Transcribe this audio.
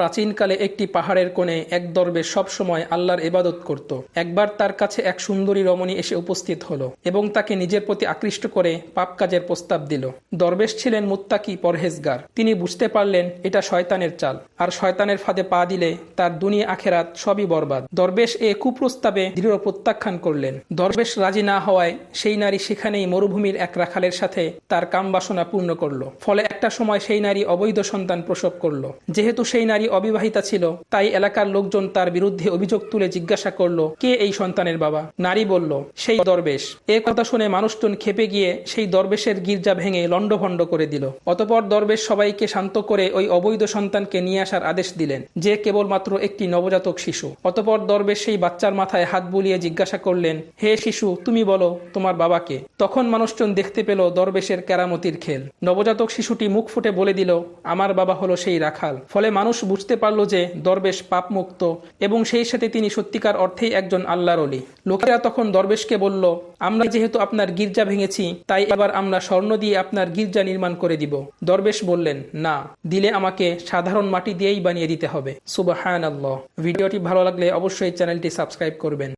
প্রাচীনকালে একটি পাহাড়ের কোণে এক দরবে সব সময় আল্লাহর ইবাদত করত। একবার তার কাছে এক সুন্দরী রমণী এসে উপস্থিত হলো এবং তাকে নিজের প্রতি আকৃষ্ট করে পাপ কাজের প্রস্তাব দিল। দরবেশ ছিলেন মুত্তাকি পরহেজগার। তিনি বুঝতে পারলেন, এটা শয়তানের চাল। আর শয়তানের ফাঁদে পা দিলে তার দুনিয়া আখেরাত সবই বরবাদ। দরবেশ এ কুপ্রস্তাবে দৃঢ় প্রত্যাখ্যান করলেন। দরবেশ রাজি না হওয়ায় সেই নারী সেখানেই মরুভূমির এক রাখালের সাথে তার কামবাসনা পূর্ণ করল। ফলে একটা সময় সেই নারী অবৈধ সন্তান প্রসব করল। যেহেতু সেই নারী অবিবাহিতা ছিল, তাই এলাকার লোকজন তার বিরুদ্ধে অভিযোগ তুলে জিজ্ঞাসা করল, কে এই সন্তানের বাবা? নারী বলল, সেই দরবেশ। এ কথা শুনে মানুষজন খেপে গিয়ে সেই দরবেশের গির্জা ভেঙে লণ্ডভণ্ড করে দিল। অতপর দরবেশ সবাইকে শান্ত করে ওই অবৈধ সন্তানকে নিয়ে আসার আদেশ দিলেন, যে কেবলমাত্র একটি নবজাতক শিশু। অতপর দরবেশ সেই বাচ্চার মাথায় হাত বুলিয়ে জিজ্ঞাসা করলেন, হে শিশু, তুমি বলো, তোমার বাবাকে তখন মানুষজন দেখতে পেল দরবেশের কেরামতির খেল। নবজাতক শিশুটি মুখ ফুটে বলে দিল, আমার বাবা হলো সেই রাখাল। ফলে মানুষ বুঝতে পারল যে দরবেশ পাপমুক্ত এবং সেই সাথে তিনি সত্যিকার অর্থেই একজন আল্লাহর অলি লোকেরা তখন দরবেশকে বলল, আমরা যেহেতু আপনার গির্জা ভেঙেছি, তাই এবার আমরা স্বর্ণ দিয়ে আপনার গির্জা নির্মাণ করে দিব। দরবেশ বললেন, না, দিলে আমাকে সাধারণ মাটি দিয়েই বানিয়ে দিতে হবে। সুবাহান আল্লাহ ভিডিওটি ভালো লাগলে অবশ্যই চ্যানেলটি সাবস্ক্রাইব করবেন।